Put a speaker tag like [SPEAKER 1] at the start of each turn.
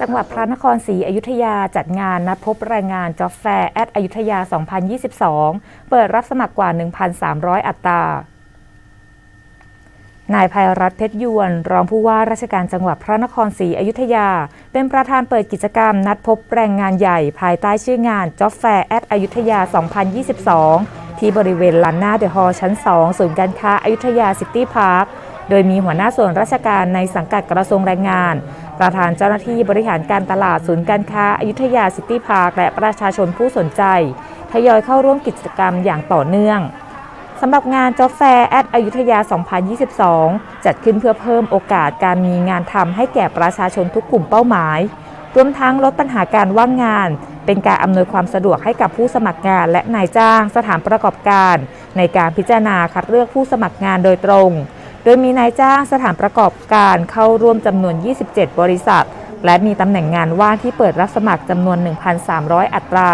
[SPEAKER 1] จังหวัดพระนครศรีอยุธยาจัดงานนัดพบแรงงานจ็อบแฟร์แอดอยุธยา 2022 เปิดรับสมัครกว่า 1,300 อัตรานายภัยรัตน์เพชรยวน รองผู้ว่าราชการจังหวัดพระนครศรีอยุธยา เป็นประธานเปิดกิจกรรมนัดพบแรงงานใหญ่ ภายใต้ชื่องาน Job Fair at อยุธยา 2022 ที่บริเวณลานหน้าเดอะฮอลล์ชั้น 2 ศูนย์การค้าอายุทยาซิตี้พาร์ค โดยมีหัวหน้าส่วนราชการในสังกัดกระทรวงแรงงาน ประธานเจ้าหน้าที่บริหารการตลาดศูนย์การค้าอายุทยาซิตี้พาร์คและประชาชนผู้สนใจ ทยอยเข้าร่วมกิจกรรมอย่างต่อเนื่องสำหรับงานจ็อบแฟร์แอดอยุธยา 2022 จัดขึ้นเพื่อเพิ่มโอกาสการมีงานทำให้แก่ประชาชนทุกกลุ่มเป้าหมาย รวมทั้งลดปัญหาการว่างงาน เป็นการอำนวยความสะดวกให้กับผู้สมัครงานและนายจ้างสถานประกอบการ ในการพิจารณาคัดเลือกผู้สมัครงานโดยตรง ดยมีนายจ้างสถานประกอบการเข้าร่วมจำนวน 27 บริษัท และมีตำแหน่งงานว่างที่เปิดรับสมัครจำนวน 1,300 อัตรา